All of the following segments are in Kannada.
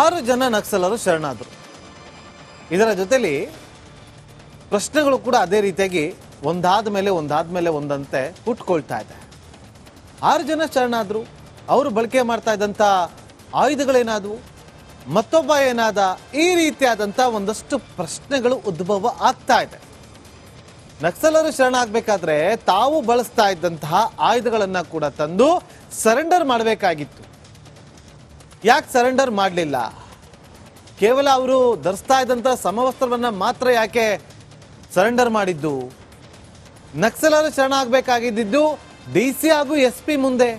ಆರು ಜನ ನಕ್ಸಲರು ಶರಣಾದರು. ಇದರ ಜೊತೆಲಿ ಪ್ರಶ್ನೆಗಳು ಕೂಡ ಅದೇ ರೀತಿಯಾಗಿ ಒಂದಾದ ಮೇಲೆ ಒಂದಾದ ಮೇಲೆ ಒಂದಂತೆ ಹುಟ್ಕೊಳ್ತಾ ಇದೆ. ಆರು ಜನ ಶರಣಾದರು. ಅವರು ಬಳಕೆ ಮಾಡ್ತಾ ಇದ್ದಂಥ ಆಯುಧಗಳೇನಾದವು? ಮತ್ತೊಬ್ಬ ಏನಾದ? ಈ ರೀತಿಯಾದಂಥ ಒಂದಷ್ಟು ಪ್ರಶ್ನೆಗಳು ಉದ್ಭವ ಆಗ್ತಾ ಇದೆ. ನಕ್ಸಲರು ಶರಣಾಗಬೇಕಾದ್ರೆ ತಾವು ಬಳಸ್ತಾ ಇದ್ದಂತಹ ಆಯುಧಗಳನ್ನು ಕೂಡ ತಂದು ಸರೆಂಡರ್ ಮಾಡಬೇಕಾಗಿತ್ತು. ಯಾಕೆ ಸರೆಂಡರ್ ಮಾಡಲಿಲ್ಲ? ಕೇವಲ ಅವರು ಧರಿಸ್ತಾ ಇದ್ದಂಥ ಸಮವಸ್ತ್ರವನ್ನು ಮಾತ್ರ ಯಾಕೆ ಸರೆಂಡರ್ ಮಾಡಿದ್ದು? ನಕ್ಸಲರು ಶರಣಾಗಬೇಕಾಗಿದ್ದು ಡಿ ಸಿ ಹಾಗೂ ಎಸ್ ಪಿ ಮುಂದೆ.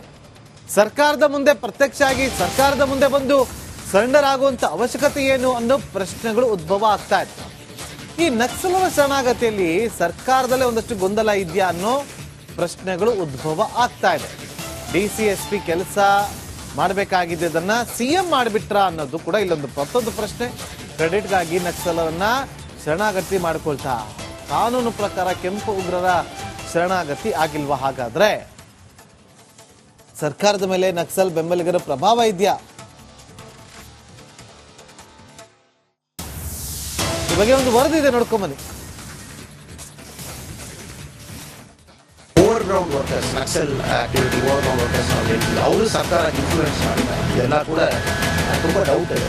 ಸರ್ಕಾರದ ಮುಂದೆ ಪ್ರತ್ಯಕ್ಷ ಆಗಿ ಸರ್ಕಾರದ ಮುಂದೆ ಬಂದು ಸರೆಂಡರ್ ಆಗುವಂಥ ಅವಶ್ಯಕತೆ ಏನು ಅನ್ನೋ ಪ್ರಶ್ನೆಗಳು ಉದ್ಭವ ಆಗ್ತಾ ಇತ್ತು. ಈ ನಕ್ಸಲರ ಶರಣಾಗತಿಯಲ್ಲಿ ಸರ್ಕಾರದಲ್ಲೇ ಒಂದಷ್ಟು ಗೊಂದಲ ಇದೆಯಾ ಅನ್ನೋ ಪ್ರಶ್ನೆಗಳು ಉದ್ಭವ ಆಗ್ತಾ ಇದೆ. ಡಿ ಸಿ, ಎಸ್ ಪಿ ಕೆಲಸ ಮಾಡಬೇಕಾಗಿದ್ದನ್ನ ಸಿ ಎಂ ಮಾಡಿಬಿಟ್ರ ಅನ್ನೋದು ಕೂಡ ಇಲ್ಲೊಂದು ಮತ್ತೊಂದು ಪ್ರಶ್ನೆ. ಕ್ರೆಡಿಟ್ಗಾಗಿ ನಕ್ಸಲರನ್ನ ಶರಣಾಗತಿ ಮಾಡ್ಕೊಳ್ತಾ. ಕಾನೂನು ಪ್ರಕಾರ ಕೆಂಪು ಉಗ್ರರ ಶರಣಾಗತಿ ಆಗಿಲ್ವಾ ಹಾಗಾದ್ರೆ? ಸರ್ಕಾರದ ಮೇಲೆ ನಕ್ಸಲ್ ಬೆಂಬಲಿಗರ ಪ್ರಭಾವ ಇದೆಯಾ? ಈ ಒಂದು ವರದಿ ಇದೆ ನೋಡ್ಕೊಂಬನ್ನಿ ground workers Naxal activity over ground workers ನಾವು ಅವರು ಸರ್ಕಾರ ಇನ್ಫ್ಲೂಯೆನ್ಸ್ ಮಾಡಿದ್ದಾರೆ ಇದೆಲ್ಲ ಕೂಡ ತುಂಬ ಡೌಟ್ ಇದೆ.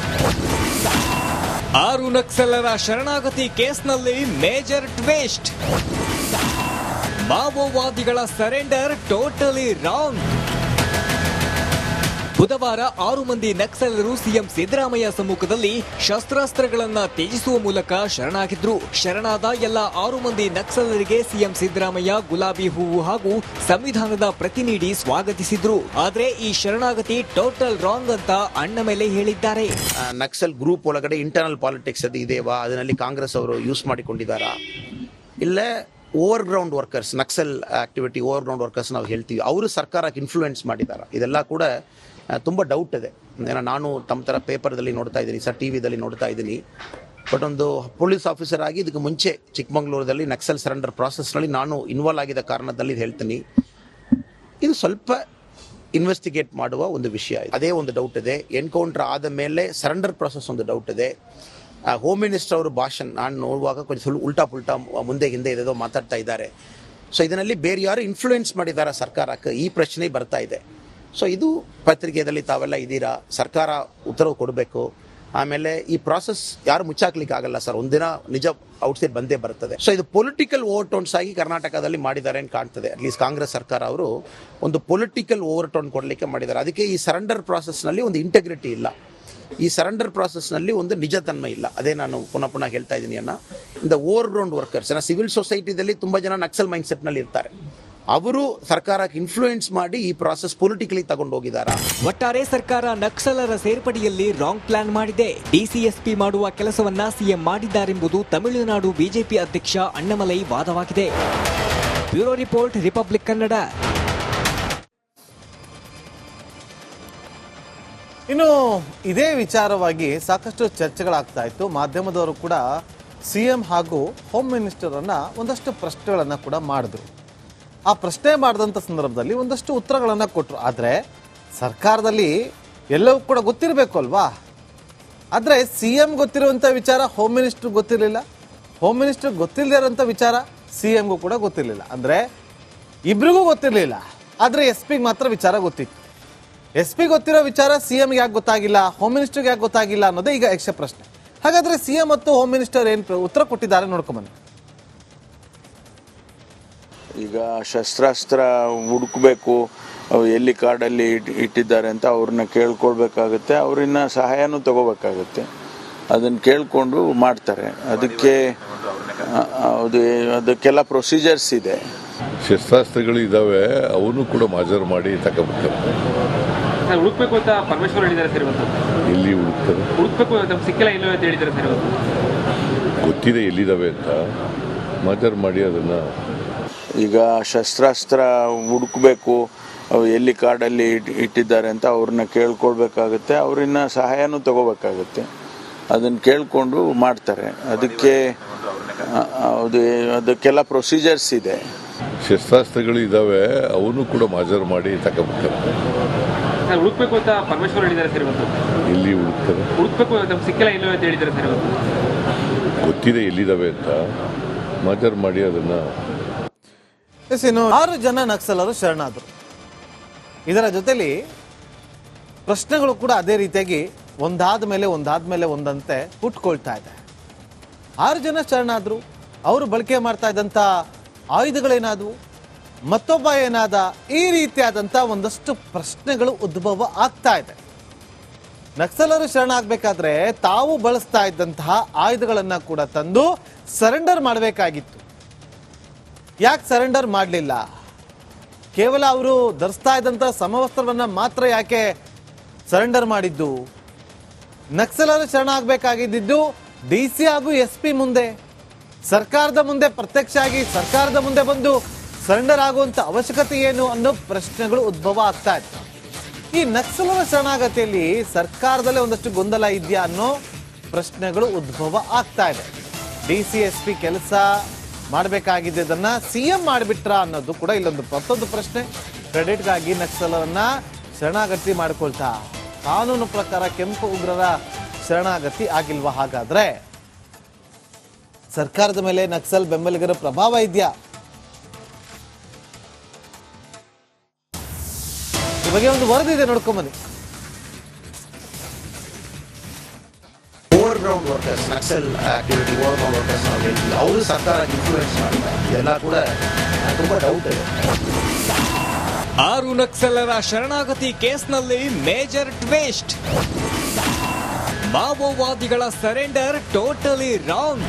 ಆರು ನಕ್ಸಲರ ಶರಣಾಗತಿ ಕೇಸ್ನಲ್ಲಿ ಮೇಜರ್ ಟ್ವೇಸ್ಟ್. ಮಾವೋವಾದಿಗಳ ಸರೆಂಡರ್ ಟೋಟಲಿ ರಾಂಗ್ ಬುಧವಾರ ಆರು ಮಂದಿ ನಕ್ಸಲರು ಸಿಎಂ ಸಿದ್ದರಾಮಯ್ಯ ಸಮ್ಮುಖದಲ್ಲಿ ಶಸ್ತ್ರಾಸ್ತ್ರಗಳನ್ನ ತ್ಯಜಿಸುವ ಮೂಲಕ ಶರಣಾಗಿದ್ರು. ಶರಣಾದ ಎಲ್ಲ ಆರು ಮಂದಿ ನಕ್ಸಲರಿಗೆ ಸಿಎಂ ಸಿದ್ದರಾಮಯ್ಯ ಗುಲಾಬಿ ಹೂವು ಹಾಗೂ ಸಂವಿಧಾನದ ಪ್ರತಿ ನೀಡಿ ಸ್ವಾಗತಿಸಿದ್ರು. ಆದ್ರೆ ಈ ಶರಣಾಗತಿ ಟೋಟಲ್ ರಾಂಗ್ ಅಂತ ಅಣ್ಣ ಮೇಲೆ ಹೇಳಿದ್ದಾರೆ. ನಕ್ಸಲ್ ಗ್ರೂಪ್ ಒಳಗಡೆ ಇಂಟರ್ನಲ್ ಪಾಲಿಟಿಕ್ಸ್ ಅದು ಇದೆಯಾ ಅದರಲ್ಲಿ ಕಾಂಗ್ರೆಸ್ ಅವರು ಯೂಸ್ ಮಾಡಿಕೊಂಡಿದ್ದಾರಾ? ಇಲ್ಲ over ground workers Naxal activity over ground workers ನಾವು ಹೇಳ್ತೀವಿ. ಅವರು ಸರ್ಕಾರಕ್ಕೆ ಇನ್ಫ್ಲೂಯೆನ್ಸ್ ಮಾಡಿದ್ದಾರೆ? ಇದೆಲ್ಲ ಕೂಡ ತುಂಬ ಡೌಟ್ ಇದೆ. ಏನೋ ನಾನು ತಮ್ಮ ಥರ ಪೇಪರ್ದಲ್ಲಿ ನೋಡ್ತಾ ಇದ್ದೀನಿ, ಸರ್ ಟಿ ವಿದಲ್ಲಿ ನೋಡ್ತಾ ಇದ್ದೀನಿ. ಬಟ್ ಒಂದು ಪೊಲೀಸ್ ಆಫೀಸರ್ ಆಗಿ ಇದಕ್ಕೆ ಮುಂಚೆ ಚಿಕ್ಕಮಂಗ್ಳೂರಲ್ಲಿ ನಕ್ಸಲ್ ಸರೆಂಡರ್ ಪ್ರಾಸೆಸ್ನಲ್ಲಿ ನಾನು ಇನ್ವಾಲ್ವ್ ಆಗಿದ್ದ ಕಾರಣದಲ್ಲಿ ಇದು ಹೇಳ್ತೀನಿ. ಇದು ಸ್ವಲ್ಪ ಇನ್ವೆಸ್ಟಿಗೇಟ್ ಮಾಡುವ ಒಂದು ವಿಷಯ ಇದೆ. ಅದೇ ಒಂದು ಡೌಟ್ ಇದೆ. ಎನ್ಕೌಂಟರ್ ಆದ ಮೇಲೆ ಸರೆಂಡರ್ ಪ್ರಾಸೆಸ್ ಒಂದು ಡೌಟ್ ಇದೆ. ಹೋಮ್ ಮಿನಿಸ್ಟರ್ ಅವರು ಭಾಷಣ ನಾನು ನೋಡುವಾಗ ಕೊಂಚ ಉಲ್ಟಾ ಪುಲ್ಟಾ ಮುಂದೆ ಹಿಂದೆ ಇದೇದೋ ಮಾತಾಡ್ತಾ ಇದ್ದಾರೆ. ಸೊ ಇದರಲ್ಲಿ ಬೇರೆ ಯಾರು ಇನ್ಫ್ಲೂಯೆನ್ಸ್ ಮಾಡಿದ್ದಾರೆ ಸರ್ಕಾರಕ್ಕೆ? ಈ ಪ್ರಶ್ನೆ ಬರ್ತಾ ಇದೆ. ಸೊ ಇದು ಪತ್ರಿಕೆಯಲ್ಲಿ ತಾವೆಲ್ಲ ಇದ್ದೀರಾ? ಸರ್ಕಾರ ಉತ್ತರ ಕೊಡಬೇಕು. ಆಮೇಲೆ ಈ ಪ್ರಾಸೆಸ್ ಯಾರು ಮುಚ್ಚಾಕ್ಲಿಕ್ಕೆ ಆಗಲ್ಲ ಸರ್? ಒಂದಿನ ನಿಜ ಔಟ್ಸೈಡ್ ಬಂದೇ ಬರ್ತದೆ ಸೊ ಇದು ಪೊಲಿಟಿಕಲ್ ಓವರ್ಟೋನ್ಸ್ ಆಗಿ ಕರ್ನಾಟಕದಲ್ಲಿ ಮಾಡಿದ್ದಾರೆ ಅಂತ ಕಾಣ್ತದೆ. ಅಟ್ಲೀಸ್ಟ್ ಕಾಂಗ್ರೆಸ್ ಸರ್ಕಾರ ಅವರು ಒಂದು ಪೊಲಿಟಿಕಲ್ ಓವರ್ಟೋನ್ ಕೊಡಲಿಕ್ಕೆ ಮಾಡಿದ್ದಾರೆ. ಅದಕ್ಕೆ ಈ ಸರೆಂಡರ್ ಪ್ರಾಸೆಸ್ನಲ್ಲಿ ಒಂದು ಇಂಟೆಗ್ರಿಟಿ ಇಲ್ಲ. ಈ ಸರೆಂಡರ್ ಪ್ರಾಸೆಸ್ನಲ್ಲಿ ಒಂದು ನಿಜತನ್ಮ ಇಲ್ಲ. ಅದೇ ನಾನು ಪುನಃ ಪುನಃ ಹೇಳ್ತಾ ಇದ್ದೀನಿ ಅನ್ನ ಇಂದ ಓವರ್ ಗ್ರೌಂಡ್ ವರ್ಕರ್ಸ್ ಸಿವಿಲ್ ಸೊಸೈಟಿದಲ್ಲಿ ತುಂಬ ಜನ ನಕ್ಸಲ್ ಮೈಂಡ್ಸೆಟ್ನಲ್ಲಿ ಇರ್ತಾರೆ. ಅವರು ಸರ್ಕಾರಕ್ಕೆ ಇನ್ಫ್ಲೂಯೆನ್ಸ್ ಮಾಡಿ ಈ ಪ್ರಾಸೆಸ್ ಪೊಲಿಟಿಕಲಿ ತಗೊಂಡು ಹೋಗಿದ್ದಾರೆ ಒಟ್ಟಾರೆ ಸರ್ಕಾರ ನಕ್ಸಲರ ಸೇರ್ಪಡೆಯಲ್ಲಿ ರಾಂಗ್ ಪ್ಲಾನ್ ಮಾಡಿದೆ. ಡಿಸಿಎಸ್ಪಿ ಮಾಡುವ ಕೆಲಸವನ್ನ ಸಿಎಂ ಮಾಡಿದ್ದಾರೆಂಬುದು ತಮಿಳುನಾಡು ಬಿಜೆಪಿ ಅಧ್ಯಕ್ಷ Annamalai ವಾದವಾಗಿದೆ. Bureau report republic Kannada. ಇನ್ನು ಇದೇ ವಿಚಾರವಾಗಿ ಸಾಕಷ್ಟು ಚರ್ಚೆಗಳಾಗ್ತಾ ಇತ್ತು. ಮಾಧ್ಯಮದವರು ಕೂಡ ಸಿ ಎಂ ಹಾಗೂ ಹೋಮ್ ಮಿನಿಸ್ಟರನ್ನು ಅನ್ನ ಒಂದಷ್ಟು ಪ್ರಶ್ನೆಗಳನ್ನ ಕೂಡ ಮಾಡಿದ್ರು. ಆ ಪ್ರಶ್ನೆ ಮಾಡಿದಂಥ ಸಂದರ್ಭದಲ್ಲಿ ಒಂದಷ್ಟು ಉತ್ತರಗಳನ್ನು ಕೊಟ್ಟರು ಆದರೆ ಸರ್ಕಾರದಲ್ಲಿ ಎಲ್ಲವೂ ಕೂಡ ಗೊತ್ತಿರಬೇಕು ಅಲ್ವಾ? ಆದರೆ ಸಿ ಎಂ ಗೊತ್ತಿರುವಂಥ ವಿಚಾರ ಹೋಮ್ ಮಿನಿಸ್ಟರ್ ಗೊತ್ತಿರಲಿಲ್ಲ. ಹೋಮ್ ಮಿನಿಸ್ಟ್ರ್ ಗೊತ್ತಿಲ್ಲದೇ ಇರೋಂಥ ವಿಚಾರ, ಸಿ ಎಮ್ಗೂ ಕೂಡ ಗೊತ್ತಿರಲಿಲ್ಲ. ಅಂದರೆ ಇಬ್ರಿಗೂ ಗೊತ್ತಿರಲಿಲ್ಲ. ಆದರೆ ಎಸ್ ಪಿಗೆ ಮಾತ್ರ ವಿಚಾರ ಗೊತ್ತಿತ್ತು. ಎಸ್ ಪಿ ಗೊತ್ತಿರೋ ವಿಚಾರ ಸಿ ಎಮ್ಗೆ ಯಾಕೆ ಗೊತ್ತಾಗಿಲ್ಲ? ಹೋಮ್ ಮಿನಿಸ್ಟ್ರಿಗೆ ಯಾಕೆ ಗೊತ್ತಾಗಿಲ್ಲ ಅನ್ನೋದೇ ಈಗ ಯಕ್ಷ ಪ್ರಶ್ನೆ. ಹಾಗಾದರೆ ಸಿ ಎಂ ಮತ್ತು ಹೋಮ್ ಮಿನಿಸ್ಟರ್ ಏನು ಉತ್ತರ ಕೊಟ್ಟಿದ್ದಾರೆ ನೋಡ್ಕೊಂಬನ್ನಿ ಈಗ ಶಸ್ತ್ರಾಸ್ತ್ರ ಹುಡುಕಬೇಕು ಎಲ್ಲಿ ಕಾಡಲ್ಲಿ ಇಟ್- ಇಟ್ಟಿದ್ದಾರೆ ಅಂತ ಅವ್ರನ್ನ ಕೇಳ್ಕೊಳ್ಬೇಕಾಗುತ್ತೆ ಅವ್ರನ್ನ ಸಹಾಯನೂ ತಗೋಬೇಕಾಗುತ್ತೆ. ಅದನ್ನು ಕೇಳಿಕೊಂಡು ಮಾಡ್ತಾರೆ. ಅದಕ್ಕೆ ಅದು ಅದಕ್ಕೆಲ್ಲ ಪ್ರೊಸೀಜರ್ಸ್ ಇದೆ. ಶಸ್ತ್ರಾಸ್ತ್ರಗಳು ಇದ್ದಾವೆ ಅವನು ಕೂಡ ಮಾಜರ್ ಮಾಡಿ ತಗೋಬೇಕು. ಹುಡುಕ್ಬೇಕು ಅಂತ ಪರಮೇಶ್ವರ್ ಹೇಳಿದ್ದಾರೆ ಸರ್ ಇವತ್ತು. ಎಲ್ಲಿ ಹುಡುಕ್ತಾರೆ? ಹುಡುಕ್ಬೇಕು ನಮ್ಗೆ ಸಿಕ್ಕಿಲ್ಲ ಇಲ್ಲ ಅಂತ ಹೇಳಿದ್ದಾರೆ ಸರ್ ಇವತ್ತು. ಗೊತ್ತಿದೆ ಎಲ್ಲಿದ್ದಾವೆ ಅಂತ. ಮಾಜರ್ ಮಾಡಿ ಅದನ್ನ ಈಗ ಶಸ್ತ್ರಾಸ್ತ್ರ ಹುಡುಕಬೇಕು ಎಲ್ಲಿ ಕಾಡಲ್ಲಿ ಇಟ್- ಇಟ್ಟಿದ್ದಾರೆ ಅಂತ ಅವ್ರನ್ನ ಕೇಳ್ಕೊಳ್ಬೇಕಾಗುತ್ತೆ ಅವ್ರನ್ನ ಸಹಾಯನೂ ತಗೋಬೇಕಾಗುತ್ತೆ. ಅದನ್ನು ಕೇಳಿಕೊಂಡು ಮಾಡ್ತಾರೆ. ಅದಕ್ಕೆ ಅದು ಅದಕ್ಕೆಲ್ಲ ಪ್ರೊಸೀಜರ್ಸ್ ಇದೆ. ಶಸ್ತ್ರಾಸ್ತ್ರಗಳು ಇದ್ದಾವೆ ಅವನು ಕೂಡ ಮಾಜರ್ ಮಾಡಿ ತಗೋಬೇಕಾರೆ ಸರ್ ಹುಡುಕ್ಬೇಕು ಅಂತ ಪರಮೇಶ್ವರ್ ಹೇಳಿದ್ದಾರೆ ಸರ್ ಇವತ್ತು ಎಲ್ಲಿ ಹುಡುಕ್ತಾರೆ? ಹುಡುಕ್ಬೇಕು ನಮ್ಗೆ ಸಿಕ್ಕಿಲ್ಲ ಇಲ್ಲವೇ ಅಂತ ಹೇಳಿದ್ದಾರೆ ಸರ್ ಇವತ್ತು ಗೊತ್ತಿದೆ ಎಲ್ಲಿದ್ದಾವೆ ಅಂತ. ಮಾಜರ್ ಮಾಡಿ ಅದನ್ನು ಎಸ್, ಆರು ಜನ ನಕ್ಸಲರು ಶರಣಾದರು. ಇದರ ಜೊತೆಲಿ ಪ್ರಶ್ನೆಗಳು ಕೂಡ ಅದೇ ರೀತಿಯಾಗಿ ಒಂದಾದ ಮೇಲೆ ಒಂದಾದ ಮೇಲೆ ಒಂದಂತೆ ಹುಟ್ಕೊಳ್ತಾ ಇದೆ. ಆರು ಜನ ಶರಣಾದರು. ಅವರು ಬಳಕೆ ಮಾಡ್ತಾ ಇದ್ದಂಥ ಆಯುಧಗಳೇನಾದವು? ಮತ್ತೊಬ್ಬ ಏನಾದ? ಈ ರೀತಿಯಾದಂಥ ಒಂದಷ್ಟು ಪ್ರಶ್ನೆಗಳು ಉದ್ಭವ ಆಗ್ತಾ ಇದೆ. ನಕ್ಸಲರು ಶರಣಾಗಬೇಕಾದ್ರೆ ತಾವು ಬಳಸ್ತಾ ಇದ್ದಂತಹ ಆಯುಧಗಳನ್ನು ಕೂಡ ತಂದು ಸರೆಂಡರ್ ಮಾಡಬೇಕಾಗಿತ್ತು. ಯಾಕೆ ಸರೆಂಡರ್ ಮಾಡಲಿಲ್ಲ? ಕೇವಲ ಅವರು ಧರಿಸ್ತಾ ಇದ್ದಂಥ ಸಮವಸ್ತ್ರವನ್ನು ಮಾತ್ರ ಯಾಕೆ ಸರೆಂಡರ್ ಮಾಡಿದ್ದು? ನಕ್ಸಲರು ಶರಣಾಗಬೇಕಾಗಿದ್ದು ಡಿ ಸಿ ಹಾಗೂ ಎಸ್ ಪಿ ಮುಂದೆ. ಸರ್ಕಾರದ ಮುಂದೆ ಪ್ರತ್ಯಕ್ಷ ಆಗಿ ಸರ್ಕಾರದ ಮುಂದೆ ಬಂದು ಸರೆಂಡರ್ ಆಗುವಂಥ ಅವಶ್ಯಕತೆ ಏನು ಅನ್ನೋ ಪ್ರಶ್ನೆಗಳು ಉದ್ಭವ ಆಗ್ತಾ ಇತ್ತು. ಈ ನಕ್ಸಲರ ಶರಣಾಗತಿಯಲ್ಲಿ ಸರ್ಕಾರದಲ್ಲೇ ಒಂದಷ್ಟು ಗೊಂದಲ ಇದೆಯಾ ಅನ್ನೋ ಪ್ರಶ್ನೆಗಳು ಉದ್ಭವ ಆಗ್ತಾ ಇದೆ. ಡಿ ಸಿ ಎಸ್ ಪಿ ಕೆಲಸ ಮಾಡಬೇಕಾಗಿದ್ದನ್ನ ಸಿ ಎಂ ಮಾಡಿಬಿಟ್ರ ಅನ್ನೋದು ಕೂಡ ಇಲ್ಲೊಂದು ಮತ್ತೊಂದು ಪ್ರಶ್ನೆ. ಕ್ರೆಡಿಟ್ಗಾಗಿ ನಕ್ಸಲರನ್ನ ಶರಣಾಗತಿ ಮಾಡಿಕೊಳ್ತಾ, ಕಾನೂನು ಪ್ರಕಾರ ಕೆಂಪು ಉಗ್ರರ ಶರಣಾಗತಿ ಆಗಿಲ್ವಾ ಹಾಗಾದ್ರೆ? ಸರ್ಕಾರದ ಮೇಲೆ ನಕ್ಸಲ್ ಬೆಂಬಲಿಗರ ಪ್ರಭಾವ ಇದೆಯಾ? ಈ ಒಂದು ವರದಿ ಇದೆ ನೋಡ್ಕೊಂಬನ್ನಿ. Ground workers Naxal activity work workers ನಾವು ಅವರು ಸರ್ಕಾರ ಇನ್ಫ್ಲೂಯೆನ್ಸ್ ಮಾಡ್ತಾರೆ ಇದೆಲ್ಲ ಕೂಡ ತುಂಬ ಡೌಟ್ ಇದೆ. ಆರು ನಕ್ಸಲರ ಶರಣಾಗತಿ ಕೇಸ್ನಲ್ಲಿ ಮೇಜರ್ ಟ್ವಿಸ್ಟ್. ಮಾವೋವಾದಿಗಳ ಸರೆಂಡರ್ ಟೋಟಲಿ ರಾಂಗ್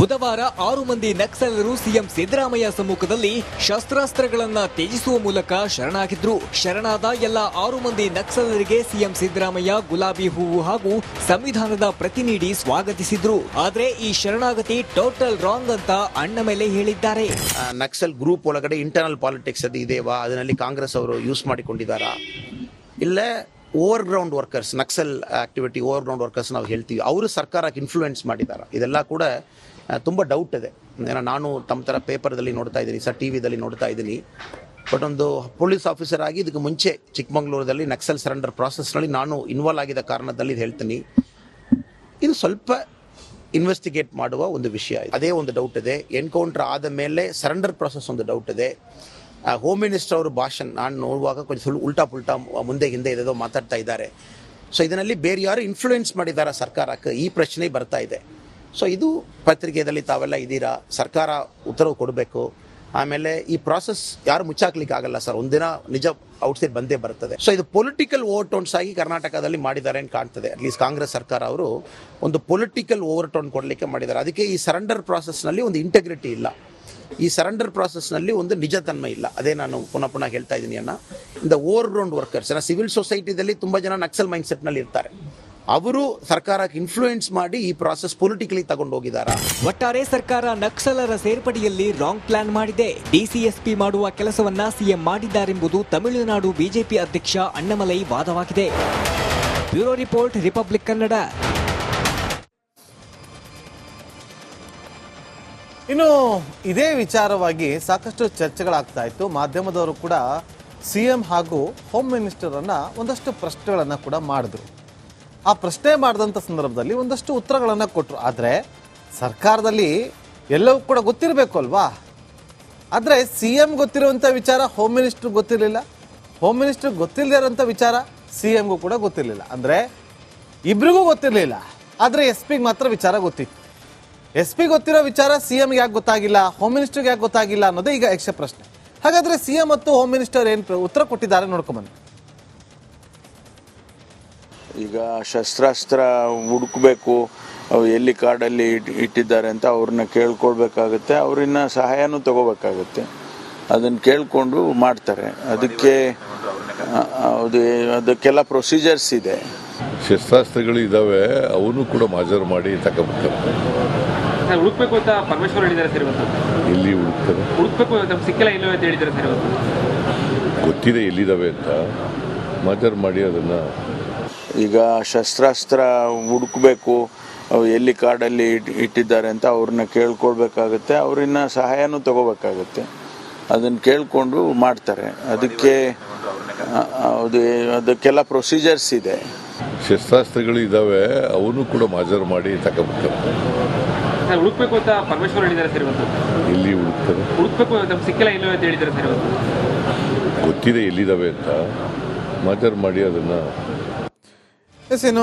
ಬುಧವಾರ ಆರು ಮಂದಿ ನಕ್ಸಲರು ಸಿಎಂ ಸಿದ್ದರಾಮಯ್ಯ ಸಮ್ಮುಖದಲ್ಲಿ ಶಸ್ತ್ರಾಸ್ತ್ರಗಳನ್ನ ತ್ಯಜಿಸುವ ಮೂಲಕ ಶರಣಾಗಿದ್ರು. ಶರಣಾದ ಎಲ್ಲ ಆರು ಮಂದಿ ನಕ್ಸಲರಿಗೆ ಸಿಎಂ ಸಿದ್ದರಾಮಯ್ಯ ಗುಲಾಬಿ ಹೂವು ಹಾಗೂ ಸಂವಿಧಾನದ ಪ್ರತಿ ನೀಡಿ ಸ್ವಾಗತಿಸಿದ್ರು. ಆದ್ರೆ ಈ ಶರಣಾಗತಿ ಟೋಟಲ್ ರಾಂಗ್ ಅಂತ ಅಣ್ಣ ಮೇಲೆ ಹೇಳಿದ್ದಾರೆ. ನಕ್ಸಲ್ ಗ್ರೂಪ್ ಒಳಗಡೆ ಇಂಟರ್ನಲ್ ಪಾಲಿಟಿಕ್ಸ್ ಅದು ಇದೆಯಾ ಅದರಲ್ಲಿ ಕಾಂಗ್ರೆಸ್ ಅವರು ಯೂಸ್ ಮಾಡಿಕೊಂಡಿದ್ದಾರಾ? ಇಲ್ಲ over ground workers Naxal activity over ground workers ನಾವು ಹೇಳ್ತೀವಿ. ಅವರು ಸರ್ಕಾರಕ್ಕೆ ಇನ್ಫ್ಲೂಯೆನ್ಸ್ ಮಾಡಿದ್ದಾರೆ? ಇದೆಲ್ಲ ಕೂಡ ತುಂಬ ಡೌಟ್ ಇದೆ. ಏನೋ, ನಾನು ತಮ್ಮ ಥರ ಪೇಪರ್ದಲ್ಲಿ ನೋಡ್ತಾ ಇದ್ದೀನಿ, ಸರ್ ಟಿ ವಿದಲ್ಲಿ ನೋಡ್ತಾ ಇದ್ದೀನಿ. ಬಟ್ ಒಂದು ಪೊಲೀಸ್ ಆಫೀಸರ್ ಆಗಿ ಇದಕ್ಕೆ ಮುಂಚೆ ಚಿಕ್ಕಮಂಗ್ಳೂರಲ್ಲಿ ನಕ್ಸಲ್ ಸರೆಂಡರ್ ಪ್ರಾಸೆಸ್ನಲ್ಲಿ ನಾನು ಇನ್ವಾಲ್ವ್ ಆಗಿದ್ದ ಕಾರಣದಲ್ಲಿ ಇದು ಹೇಳ್ತೀನಿ. ಇದು ಸ್ವಲ್ಪ ಇನ್ವೆಸ್ಟಿಗೇಟ್ ಮಾಡುವ ಒಂದು ವಿಷಯ. ಅದೇ ಒಂದು ಡೌಟ್ ಇದೆ. ಎನ್ಕೌಂಟರ್ ಆದ ಮೇಲೆ ಸರೆಂಡರ್ ಪ್ರಾಸೆಸ್ ಒಂದು ಡೌಟ್ ಇದೆ. ಹೋಮ್ ಮಿನಿಸ್ಟರ್ ಅವರು ಭಾಷಣ ನಾನು ನೋಡುವಾಗ ಕೊಂಚ ಸುಳ್ಳು ಉಲ್ಟಾ ಪುಲ್ಟಾ ಮುಂದೆ ಹಿಂದೆ ಇದೇದೋ ಮಾತಾಡ್ತಾ ಇದ್ದಾರೆ. ಸೊ ಇದರಲ್ಲಿ ಬೇರೆ ಯಾರು ಇನ್ಫ್ಲೂಯೆನ್ಸ್ ಮಾಡಿದ್ದಾರೆ ಸರ್ಕಾರಕ್ಕೆ? ಈ ಪ್ರಶ್ನೆ ಬರ್ತಾ ಇದೆ. ಸೊ ಇದು ಪತ್ರಿಕೆಯಲ್ಲಿ ತಾವೆಲ್ಲ ಇದ್ದೀರಾ? ಸರ್ಕಾರ ಉತ್ತರವು ಕೊಡಬೇಕು. ಆಮೇಲೆ ಈ ಪ್ರಾಸೆಸ್ ಯಾರು ಮುಚ್ಚಾಕ್ಲಿಕ್ಕೆ ಆಗಲ್ಲ ಸರ್? ಒಂದಿನ ನಿಜ ಔಟ್ಸೈಡ್ ಬಂದೇ ಬರ್ತದೆ. ಸೊ ಇದು ಪೊಲಿಟಿಕಲ್ ಓವರ್ಟೋನ್ಸ್ ಆಗಿ ಕರ್ನಾಟಕದಲ್ಲಿ ಮಾಡಿದ್ದಾರೆ ಅಂತ ಕಾಣ್ತದೆ. ಅಟ್ಲೀಸ್ಟ್ ಕಾಂಗ್ರೆಸ್ ಸರ್ಕಾರ ಅವರು ಒಂದು ಪೊಲಿಟಿಕಲ್ ಓವರ್ಟೋನ್ ಕೊಡಲಿಕ್ಕೆ ಮಾಡಿದ್ದಾರೆ. ಅದಕ್ಕೆ ಈ ಸರೆಂಡರ್ ಪ್ರಾಸೆಸ್ನಲ್ಲಿ ಒಂದು ಇಂಟೆಗ್ರಿಟಿ ಇಲ್ಲ. ಈ ಸರೆಂಡರ್ ಪ್ರಾಸೆಸ್ನಲ್ಲಿ ಒಂದು ನಿಜತನ್ಮ ಇಲ್ಲ. ಅದೇ ನಾನು ಪುನಃ ಪುನಃ ಹೇಳ್ತಾ ಇದ್ದೀನಿ ಅನ್ನ ಇಂದ ಓವರ್ ಗ್ರೌಂಡ್ ವರ್ಕರ್ಸ್ ಸಿವಿಲ್ ಸೊಸೈಟಿದಲ್ಲಿ ತುಂಬ ಜನ ನಕ್ಸಲ್ ಮೈಂಡ್ ಸೆಟ್ನಲ್ಲಿ ಇರ್ತಾರೆ. ಅವರು ಸರ್ಕಾರಕ್ಕೆ ಇನ್ಫ್ಲೂಯೆನ್ಸ್ ಮಾಡಿ ಈ ಪ್ರಾಸೆಸ್ ಪೊಲಿಟಿಕಲಿ ತಗೊಂಡು ಹೋಗಿದ್ದಾರೆ ಒಟ್ಟಾರೆ ಸರ್ಕಾರ ನಕ್ಸಲರ ಸೇರ್ಪಡೆಯಲ್ಲಿ ರಾಂಗ್ ಪ್ಲಾನ್ ಮಾಡಿದೆ. ಡಿಸಿಎಸ್ಪಿ ಮಾಡುವ ಕೆಲಸವನ್ನ ಸಿಎಂ ಮಾಡಿದ್ದಾರೆಂಬುದು ತಮಿಳುನಾಡು ಬಿಜೆಪಿ ಅಧ್ಯಕ್ಷ Annamalai ವಾದವಾಗಿದೆ. Bureau report republic Kannada. ಇನ್ನು ಇದೇ ವಿಚಾರವಾಗಿ ಸಾಕಷ್ಟು ಚರ್ಚೆಗಳಾಗ್ತಾ ಇತ್ತು. ಮಾಧ್ಯಮದವರು ಕೂಡ ಸಿಎಂ ಹಾಗೂ ಹೋಮ್ ಮಿನಿಸ್ಟರ್ ಅನ್ನ ಒಂದಷ್ಟು ಪ್ರಶ್ನೆಗಳನ್ನ ಕೂಡ ಮಾಡಿದ್ರು. ಆ ಪ್ರಶ್ನೆ ಮಾಡಿದಂಥ ಸಂದರ್ಭದಲ್ಲಿ ಒಂದಷ್ಟು ಉತ್ತರಗಳನ್ನು ಕೊಟ್ಟರು ಆದರೆ ಸರ್ಕಾರದಲ್ಲಿ ಎಲ್ಲವೂ ಕೂಡ ಗೊತ್ತಿರಬೇಕು ಅಲ್ವಾ? ಆದರೆ ಸಿ ಎಂ ಗೊತ್ತಿರುವಂಥ ವಿಚಾರ, ಹೋಮ್ ಮಿನಿಸ್ಟರ್ ಗೊತ್ತಿರಲಿಲ್ಲ. ಹೋಮ್ ಮಿನಿಸ್ಟರ್ ಗೊತ್ತಿಲ್ಲದೆ ಇರೋಂಥ ವಿಚಾರ, ಸಿ ಎಮ್ಗೂ ಕೂಡ ಗೊತ್ತಿರಲಿಲ್ಲ. ಅಂದರೆ ಇಬ್ರಿಗೂ ಗೊತ್ತಿರಲಿಲ್ಲ. ಆದರೆ ಎಸ್ ಪಿಗೆ ಮಾತ್ರ ವಿಚಾರ ಗೊತ್ತಿತ್ತು. ಎಸ್ ಪಿ ಗೊತ್ತಿರೋ ವಿಚಾರ ಸಿ ಎಮ್ಗೆ ಯಾಕೆ ಗೊತ್ತಾಗಿಲ್ಲ, ಹೋಮ್ ಮಿನಿಸ್ಟರ್ಗೆ ಯಾಕೆ ಗೊತ್ತಾಗಿಲ್ಲ ಅನ್ನೋದೇ ಈಗ ಯಕ್ಷ ಪ್ರಶ್ನೆ. ಹಾಗಾದರೆ ಸಿ ಎಂ ಮತ್ತು ಹೋಮ್ ಮಿನಿಸ್ಟರ್ ಏನು ಉತ್ತರ ಕೊಟ್ಟಿದ್ದಾರೆ ನೋಡ್ಕೊಂಬನ್ನಿ ಈಗ ಶಸ್ತ್ರಾಸ್ತ್ರ ಹುಡುಕಬೇಕು ಅವು ಎಲ್ಲಿ ಕಾಡಲ್ಲಿ ಇಟ್- ಇಟ್ಟಿದ್ದಾರೆ ಅಂತ ಅವ್ರನ್ನ ಕೇಳ್ಕೊಳ್ಬೇಕಾಗತ್ತೆ ಅವ್ರನ್ನ ಸಹಾಯನೂ ತಗೋಬೇಕಾಗತ್ತೆ. ಅದನ್ನು ಕೇಳಿಕೊಂಡು ಮಾಡ್ತಾರೆ. ಅದಕ್ಕೆ ಅದು ಅದಕ್ಕೆಲ್ಲ ಪ್ರೊಸೀಜರ್ಸ್ ಇದೆ. ಶಸ್ತ್ರಾಸ್ತ್ರಗಳು ಇದ್ದಾವೆ ಅವನು ಕೂಡ ಮಾಜರ್ ಮಾಡಿ ತಗೋಬೇಕು ಸರ್ ಹುಡುಕ್ಬೇಕು ಅಂತ ಪರಮೇಶ್ವರ್ ಹೇಳಿದ್ದಾರೆ ಸರ್ ಇವತ್ತು. ಎಲ್ಲಿ ಹುಡುಕ್ತಾರೆ? ಹುಡುಕ್ಬೇಕು ನಮ್ಗೆ ಸಿಕ್ಕಿಲ್ಲ ಇಲ್ಲವೇ ಅಂತ ಹೇಳಿದ್ದಾರೆ ಸರ್ ಇವತ್ತು. ಗೊತ್ತಿದೆ ಎಲ್ಲಿದ್ದಾವೆ ಅಂತ. ಮಾಜರ್ ಮಾಡಿ ಅದನ್ನು ಈಗ ಶಸ್ತ್ರಾಸ್ತ್ರ ಹುಡುಕಬೇಕು ಅವು ಎಲ್ಲಿ ಕಾಡಲ್ಲಿ ಇಟ್- ಇಟ್ಟಿದ್ದಾರೆ ಅಂತ ಅವ್ರನ್ನ ಕೇಳ್ಕೊಳ್ಬೇಕಾಗತ್ತೆ ಅವ್ರನ್ನ ಸಹಾಯನೂ ತಗೋಬೇಕಾಗತ್ತೆ. ಅದನ್ನು ಕೇಳಿಕೊಂಡು ಮಾಡ್ತಾರೆ. ಅದಕ್ಕೆ ಹೌದು ಅದು ಅದಕ್ಕೆಲ್ಲ ಪ್ರೊಸೀಜರ್ಸ್ ಇದೆ. ಶಸ್ತ್ರಾಸ್ತ್ರಗಳು ಇದ್ದಾವೆ ಅವನು ಕೂಡ ಮಾಜರ್ ಮಾಡಿ ತಗೋಬೇಕು. ಹುಡುಕ್ಬೇಕು ಅಂತ ಪರಮೇಶ್ವರ್ ಹೇಳಿದ್ದಾರೆ ಸರ್ ಇವತ್ತು. ಎಲ್ಲಿ ಹುಡುಕ್ತಾರೆ? ಹುಡುಕ್ಬೇಕು ನಮ್ಗೆ ಸಿಕ್ಕಿಲ್ಲ ಇಲ್ಲೋ ಅಂತ ಹೇಳಿದ್ದಾರೆ ಸರ್ ಇವತ್ತು. ಗೊತ್ತಿದೆ ಎಲ್ಲಿದ್ದಾವೆ ಅಂತ. ಮಾಜರ್ ಮಾಡಿ ಅದನ್ನು ಎಸ್ ಇನ್ನು